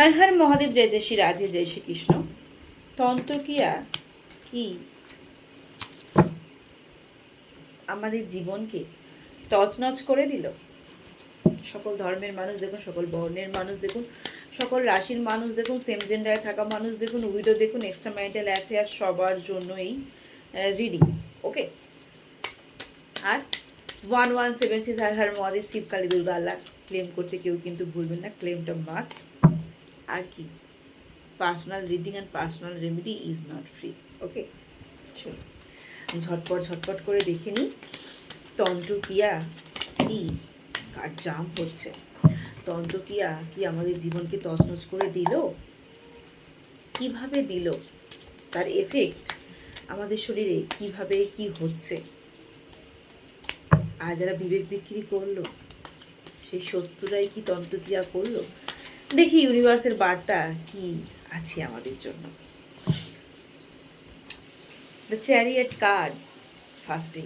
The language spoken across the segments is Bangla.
হর হর মহাদেব, জয় জয় শ্রী রাধে, জয় শ্রী কৃষ্ণ। তন্ত্রক্রিয়া কি? আমাদের জীবনকে তছনছ করে দিল। সকল ধর্মের মানুষ দেখুন, সকল বর্ণের মানুষ দেখুন, সকল রাশির মানুষ দেখুন সেম জেন্ডারে থাকা মানুষ দেখুন উইডো দেখুন এক্সট্রা ম্যারিটাল অ্যাফেয়ার সবার জন্য এই রিডিং ওকে আর one one seven six Har Har Mahadev, Shivkali Durga Allah claim করতে কেউ কিন্তু ভুলবেন না ক্লেমটা মাস্ট আর কি? Personal reading and personal remedy is not free okay চলো ঝটপট ঝটপট করে দেখে নিই। তন্ত্রক্রিয়া কি? কার জাম হচ্ছে? তন্ত্রক্রিয়া কি আমাদের জীবনকে তছনছ করে দিল? কীভাবে দিল? তার এফেক্ট আমাদের শরীরে কীভাবে কি হচ্ছে? আর যারা বিবেক বিক্রি করল, সেই শত্রুরাই কি তন্ত্রক্রিয়া করল? দেখি ইউনিভার্সের বার্তা কি আছে আমাদের জন্য। দ্য চ্যারিয়েট কার্ড ফার্স্টে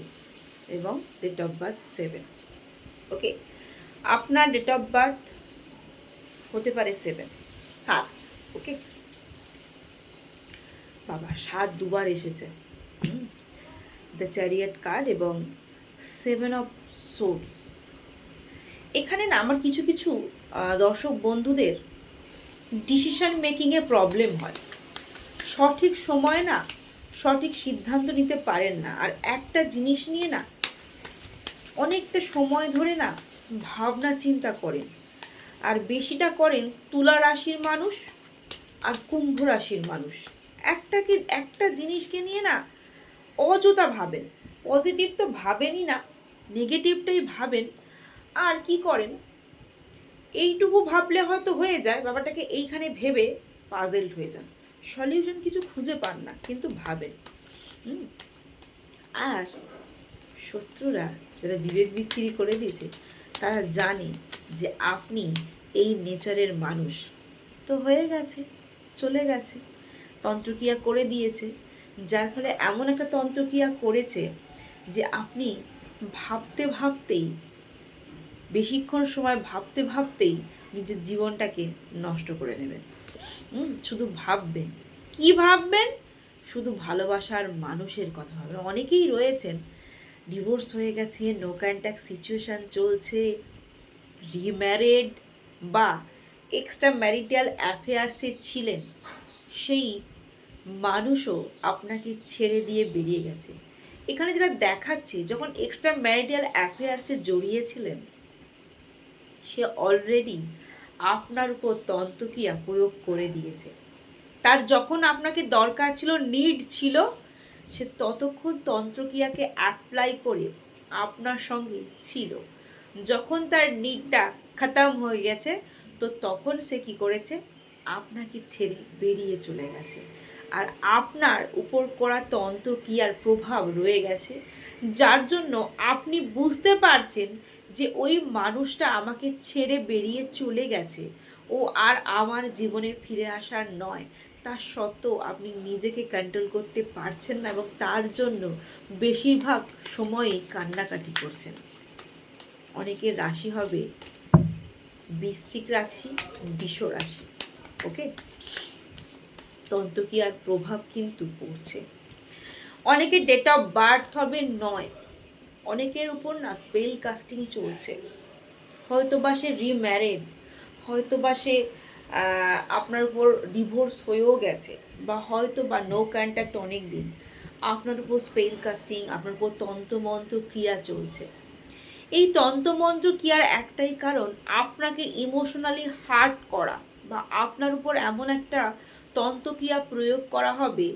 এবং date of birth seven okay আপনার ডেট অফ বার্থ হতে পারে সেভেন সাত। ওকে বাবা, সাত দুবার এসেছে। দ্য চ্যারিয়েট কার্ড এবং সেভেন অফ সোর্স এখানে না আমার কিছু কিছু দর্শক বন্ধুদের ডিসিশন মেকিংয়ে প্রবলেম হয়। সঠিক সময় না সঠিক সিদ্ধান্ত নিতে পারেন না। আর একটা জিনিস নিয়ে না অনেকটা সময় ধরে না ভাবনা চিন্তা করেন। আর বেশিটা করেন তুলা রাশির মানুষ আর কুম্ভ রাশির মানুষ। একটাকে একটা জিনিসকে নিয়ে না অযথা ভাবেন। পজিটিভ তো ভাবেনই না নেগেটিভটাই ভাবেন আর কি করেন? এইটুকু ভাবলে হয়তো হয়ে যায়, ব্যাপারটাকে এইখানে ভেবে পাজেলড হয়ে যান। সলিউশন কিছু খুঁজে পান না, কিন্তু ভাবেন। আর শত্রুরা যারা বিবেক বিক্রি করে দিয়েছে, তারা জানে যে আপনি এই নেচারের মানুষ। তো হয়ে গেছে, চলে গেছে। তন্ত্রক্রিয়া করে দিয়েছে, যার ফলে এমন একটা তন্ত্রক্রিয়া করেছে যে আপনি ভাবতে ভাবতেই বেশিক্ষণ সময় ভাবতে ভাবতেই নিজের জীবনটাকে নষ্ট করে নেবেন। শুধু ভাববেন। কি ভাববেন? শুধু ভালোবাসার মানুষের কথা ভাববেন। অনেকেই রয়েছেন ডিভোর্স হয়ে গেছে নো কন্ট্যাক্ট সিচুয়েশান চলছে রিম্যারেড বা এক্সট্রা ম্যারিটাল অ্যাফেয়ার্সে ছিলেন, সেই মানুষও আপনাকে ছেড়ে দিয়ে বেরিয়ে গেছে। এখানে যেটা দেখাচ্ছে, যখন এক্সট্রা ম্যারিটাল অ্যাফেয়ার্সে জড়িয়েছিলেন সে অলরেডি আপনার উপর তন্ত্রক্রিয়া প্রয়োগ করে দিয়েছে। তার যখন আপনাকে দরকার ছিল নিড ছিল, সে ততক্ষণ তন্ত্রক্রিয়াকে অ্যাপ্লাই করে আপনার সঙ্গে ছিল। যখন তার নিডটা খতম হয়ে গেছে, তো তখন সে কি করেছে? আপনাকে ছেড়ে বেরিয়ে চলে গেছে। আর আপনার উপর করা তন্ত্রক্রিয়ার প্রভাব রয়ে গেছে, যার জন্য আপনি বুঝতে পারছেন যে ওই মানুষটা আমাকে ছেড়ে বেরিয়ে চলে গেছে। ও আর আমার জীবনে ফিরে আসার নয়। তা সত্ত্বেও আপনি নিজেকে কন্ট্রোল করতে পারছেন না এবং তার জন্য বেশিরভাগ সময়ই কান্নাকাটি করছেন। অনেকের রাশি হবে বৃশ্চিক রাশি, বিষ রাশি ওকে তন্ত্রক্রিয়ার প্রভাব কিন্তু পড়ছে। অনেকের ডেট অফ বার্থ হবে নয়। অনেকের উপর না স্পেল কাস্টিং চলছে। হয়তো বা সে রিম্যারেড হয়তো বা সে আপনার উপর ডিভোর্স হয়েও গেছে, বা হয়তো বা নো কন্ট্যাক্ট অনেক দিন আপনার উপর স্পেল কাস্টিং আপনার উপর তন্ত্রমন্ত্র ক্রিয়া চলছে। এই তন্ত্রমন্ত্র ক্রিয়ার একটাই কারণ, আপনাকে ইমোশনালি হার্ট করা, বা আপনার উপর এমন একটা তন্ত্রক্রিয়া প্রয়োগ করা হবে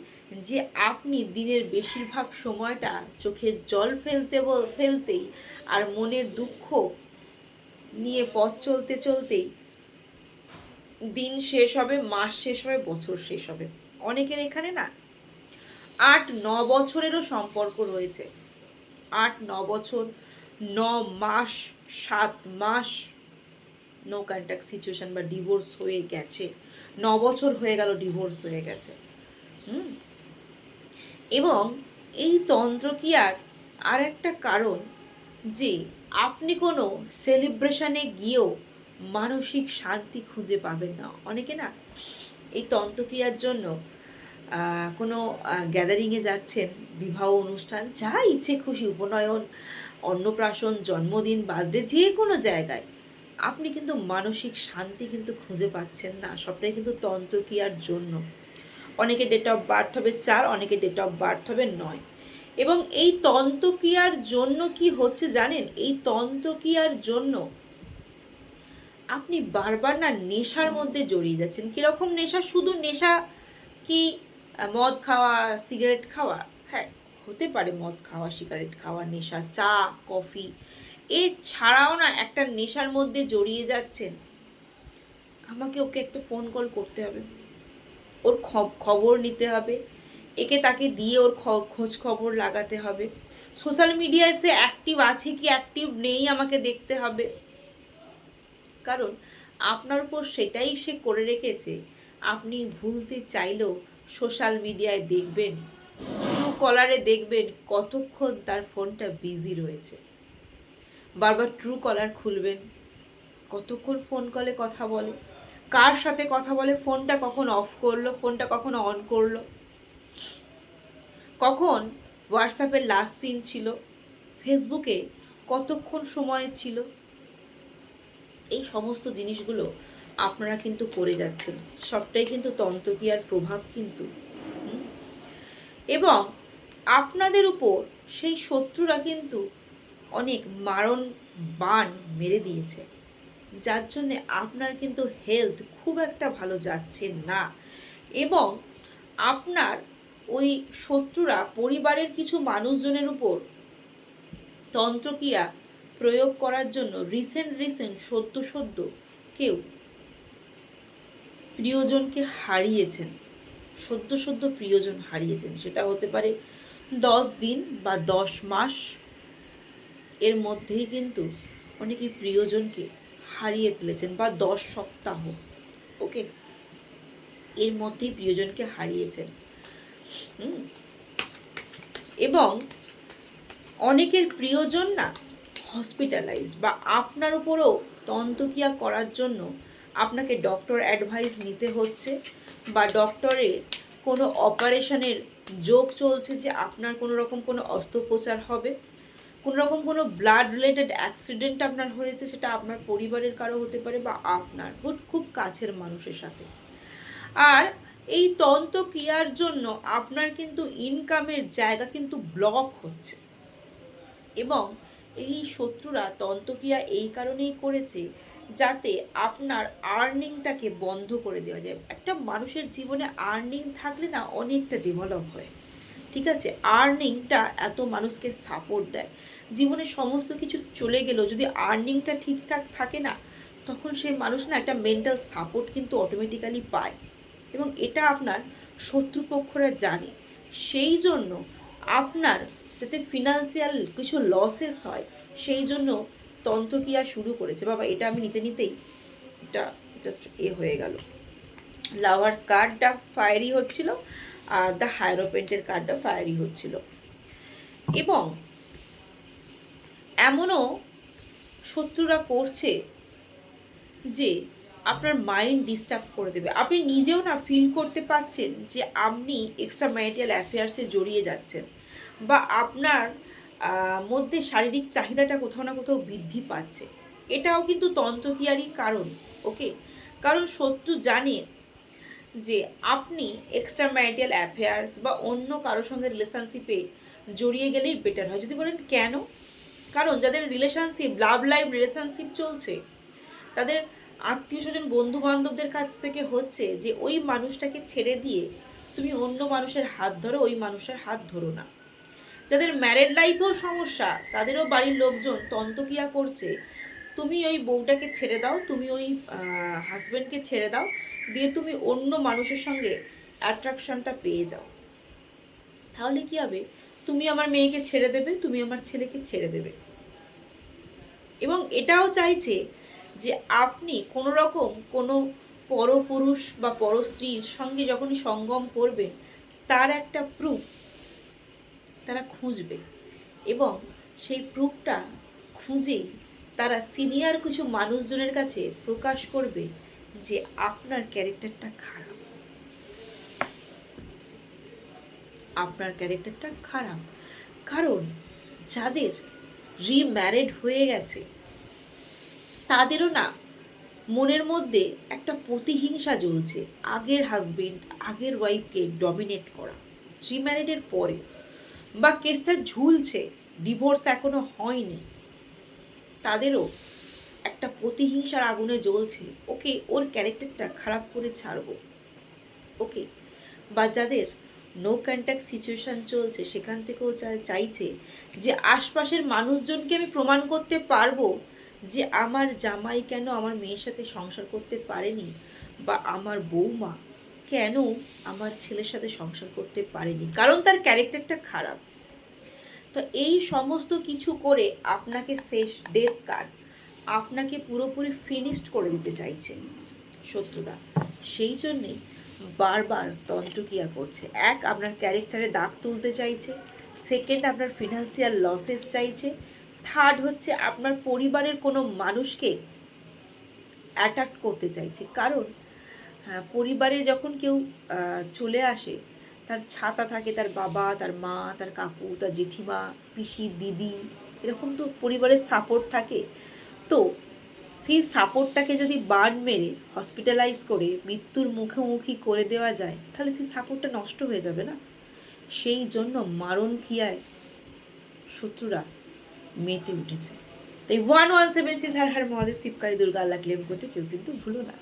যে আপনি দিনের বেশিরভাগ সময়টা চোখের জল ফেলতে ফেলতেই আর মনের দুঃখ নিয়ে পথ চলতে চলতেই দিন শেষ হবে, মাস শেষ হবে, বছর শেষ হবে। অনেকের এখানে না আট, ন বছরেরও সম্পর্ক রয়েছে। আট, ন বছর, ন মাস, সাত মাস নো কন্ট্যাক্ট সিচুয়েশন বা ডিভোর্স হয়ে গেছে। ন বছর হয়ে গেল ডিভোর্স হয়ে গেছে। হুম? এবং এই তন্ত্রক্রিয়ার আর একটা কারণ যে আপনি কোনো সেলিব্রেশনে গিয়েও মানসিক শান্তি খুঁজে পাবেন না। অনেকে না এই তন্ত্রক্রিয়ার জন্য কোনো গ্যাদারিংয়ে যাচ্ছেন, বিবাহ অনুষ্ঠান, যা ইচ্ছে খুশি, উপনয়ন, অন্নপ্রাশন, জন্মদিন, বার্থডে, যে কোনো জায়গায়। আপনি কিন্তু মানসিক শান্তি কিন্তু খুঁজে পাচ্ছেন না। সবটাই কিন্তু তন্ত্রক্রিয়ার জন্য? অনেকে ডেট অফ বার্থ হবে চার, অনেকে ডেট অফ বার্থ হবে নয়। এবং এই তন্ত্রক্রিয়ার জন্য কি হচ্ছে জানেন? এই তন্ত্রক্রিয়ার জন্য? আপনি বারবার না নেশার মধ্যে জড়িয়ে যাচ্ছেন। কীরকম নেশা? শুধু নেশা কি মদ খাওয়া সিগারেট খাওয়া? হ্যাঁ হতে পারে মদ খাওয়া সিগারেট খাওয়া, নেশা, চা কফি এছাড়াও না একটা নেশার মধ্যে জড়িয়ে যাচ্ছেন। আমাকে ওকে একটা ফোন কল করতে হবে। ওর খবর নিতে হবে। একে তাকে দিয়ে ওর খোঁজ খবর লাগাতে হবে। সোশ্যাল মিডিয়ায় সে অ্যাক্টিভ আছে কি অ্যাক্টিভ নেই আমাকে দেখতে হবে। কারণ আপনার উপর সেটাই সে করে রেখেছে। আপনি ভুলতে চাইলেও সোশ্যাল মিডিয়ায় দেখবেন। ট্রু কলারে দেখবেন কতক্ষণ তার ফোনটা বিজি রয়েছে। বারবার ট্রু কলার খুলবেন। কতক্ষণ ফোন কলে কথা বলে? কার সাথে কথা বলে? ফোনটা কখন অফ করল? ফোনটা কখন অন করল? কখন হোয়াটসঅ্যাপের লাস্ট সিন ছিল? ফেসবুকে কতক্ষণ সময় ছিল? এই সমস্ত জিনিসগুলো আপনারা কিন্তু করে যাচ্ছেন। সবটাই কিন্তু তন্ত্রক্রিয়ার প্রভাব কিন্তু। এবং আপনাদের উপর সেই শত্রুরা কিন্তু অনেক মারণ বান মেরে দিয়েছে। যার জন্য আপনার কিন্তু হেলথ খুব একটা ভালো যাচ্ছে না। এবং আপনার ওই শত্রুরা, পরিবারের কিছু মানুষজনের উপর তন্ত্রক্রিয়া প্রয়োগ করার জন্য রিসেন্ট রিসেন্ট সদ্য সদ্য কেউ প্রিয়জনকে হারিয়েছেন। সদ্য সদ্য প্রিয়জন হারিয়েছেন। সেটা হতে পারে দশ দিন বা দশ মাস এর মধ্যেই কিন্তু অনেকে প্রিয়জনকে হারিয়ে ফেলেছেন বা দশ সপ্তাহ। ওকে? এর মধ্যেই প্রিয়জনকে হারিয়েছেন। এবং অনেকের প্রিয়জন না হসপিটালাইজড বা আপনার উপরও তন্ত্রক্রিয়া করার জন্য আপনাকে ডক্টর অ্যাডভাইস নিতে হচ্ছে বা ডক্টরের কোনো অপারেশনের যোগ চলছে যে আপনার কোনো রকম কোনো অস্ত্রোপচার হবে? রকম কোনো ব্লাড রিলেটেড অ্যাক্সিডেন্ট আপনার হয়েছে সেটা আপনার পরিবারের কারও হতে পারে বা আপনার খুব কাছের মানুষের সাথে। আর এই তন্ত্রক্রিয়ার জন্য আপনার কিন্তু ইনকামের জায়গা কিন্তু ব্লক হচ্ছে। এবং এই শত্রুরা তন্ত্রক্রিয়া এই কারণেই করেছে যাতে আপনার আর্নিংটাকে বন্ধ করে দেওয়া যায়। একটা মানুষের জীবনে আর্নিং থাকলে না অনেকটা ডেভেলপ হয়। ঠিক আছে? আর্নিংটা এত মানুষকে সাপোর্ট দেয়। জীবনে সমস্ত কিছু চলে গেলেও যদি আর্নিংটা ঠিকঠাক থাকে না, তখন সেই মানুষ না একটা মেন্টাল সাপোর্ট কিন্তু অটোমেটিক্যালি পায়। এবং এটা আপনার শত্রুপক্ষরা জানে। সেই জন্য আপনার যাতে ফিনান্সিয়াল কিছু লসেস হয়, সেই জন্য তন্ত্রক্রিয়া শুরু করেছে। বাবা, এটা আমি নিতে নিতেই এটা জাস্ট এ হয়ে গেল। লাভার্স কার্ডটা ফায়ারি হচ্ছিল। দ্য হায়ারোপেন্টের কার্ডটা ফায়ারি হচ্ছিল। এবং এমনও শত্রুরা করছে যে আপনার মাইন্ড ডিস্টার্ব করে দেবে। আপনি নিজেও না ফিল করতে পাচ্ছেন যে আপনি এক্সট্রা ম্যারিটাল অ্যাফেয়ার্সে জড়িয়ে যাচ্ছেন বা আপনার মধ্যে শারীরিক চাহিদাটা কোথাও না কোথাও বৃদ্ধি পাচ্ছে। এটাও কিন্তু তন্ত্রক্রিয়ারই কারণ ওকে কারণ শত্রু জানে যে আপনি এক্সট্রা ম্যারিটাল অ্যাফেয়ার্স বা অন্য কারোর সঙ্গে রিলেশনশিপে জড়িয়ে গেলেই বেটার হয়। যদি বলেন কেন? কারণ যাদের রিলেশনশিপ লাভ লাইফ রিলেশনশিপ চলছে, তাদের আত্মীয় স্বজন বন্ধু বান্ধবদের কাছ থেকে হচ্ছে যে ওই মানুষটাকে ছেড়ে দিয়ে তুমি অন্য মানুষের হাত ধরো, ওই মানুষের হাত ধরো না। যাদের ম্যারেড লাইফেও সমস্যা, তাদেরও বাড়ির লোকজন তন্তকিয়া করছে, তুমি ওই বউটাকে ছেড়ে দাও, তুমি ওই হাজব্যান্ডকে ছেড়ে দাও দিয়ে তুমি অন্য মানুষের সঙ্গে অ্যাট্রাকশনটা পেয়ে যাও। তাহলে কি হবে? তুমি আমার মেয়েকে ছেড়ে দেবে, তুমি আমার ছেলেকে ছেড়ে দেবে। এবং এটাও চাইছে যে আপনি কোনো রকম কোনো পরপুরুষ বা পরস্ত্রীর সঙ্গে যখনই সঙ্গম করবেন, তার একটা প্রুফ তারা খুঁজবে। এবং সেই প্রুফটা খুঁজেই তারা সিনিয়র কিছু মানুষজনের কাছে প্রকাশ করবে যে আপনার ক্যারেক্টারটা খারাপ। আপনার ক্যারেক্টারটা খারাপ। কারণ যাদের রিম্যারিড হয়ে গেছে, তাদেরও না মনের মধ্যে একটা প্রতিহিংসা জ্বলছে আগের হাজবেন্ড আগের ওয়াইফকে ডমিনেট করা। রিম্যারিডের পরে বা কেসটা ঝুলছে ডিভোর্স এখনও হয়নি, তাদেরও একটা প্রতিহিংসার আগুনে জ্বলছে। ওকে, ওর ক্যারেক্টারটা খারাপ করে ছাড়বো। ওকে বা যাদের নো কন্ট্যাক্ট সিচুয়েশন চলছে। সেখান থেকেও চাইছে যে আশপাশের মানুষজনকে আমি প্রমাণ করতে পারব যে আমার জামাই কেন আমার মেয়ের সাথে সংসার করতে পারেনি বা আমার বৌমা কেন আমার ছেলের সাথে সংসার করতে পারেনি। কারণ তার ক্যারেক্টারটা খারাপ। তো এই সমস্ত কিছু করে আপনাকে শেষ ডেথ কার্ড আপনাকে পুরোপুরি ফিনিশড করে দিতে চাইছে শত্রুরা। সেই জন্যে বারবার তন্ত্রক্রিয়া করছে। এক আপনার ক্যারেক্টারে দাগ তুলতে চাইছে। সেকেন্ড আপনার ফিনান্সিয়াল লসেস চাইছে। থার্ড হচ্ছে আপনার পরিবারের কোনো মানুষকে অ্যাটাক করতে চাইছে। কারণ হ্যাঁ, পরিবারে যখন কেউ চলে আসে তার ছাতা থাকে তার বাবা তার মা তার কাকু তার জেঠিমা পিসি দিদি এরকম তো পরিবারের সাপোর্ট থাকে। তো সেই সাপোর্টটাকে যদি বার্ন মেরে হসপিটালাইজ করে, মৃত্যুর মুখোমুখি করে দেওয়া যায়, তাহলে সেই সাপোর্টটা নষ্ট হয়ে যাবে না? সেই জন্য মারণ ক্রিয়ায় শত্রুরা মেতে উঠেছে। তাই ওয়ান ওয়ান সেভেন সিক্স আর হার মহাদেব শিবকারী দুর্গা আল্লাহ ক্লেম করতে কেউ কিন্তু ভুলো না।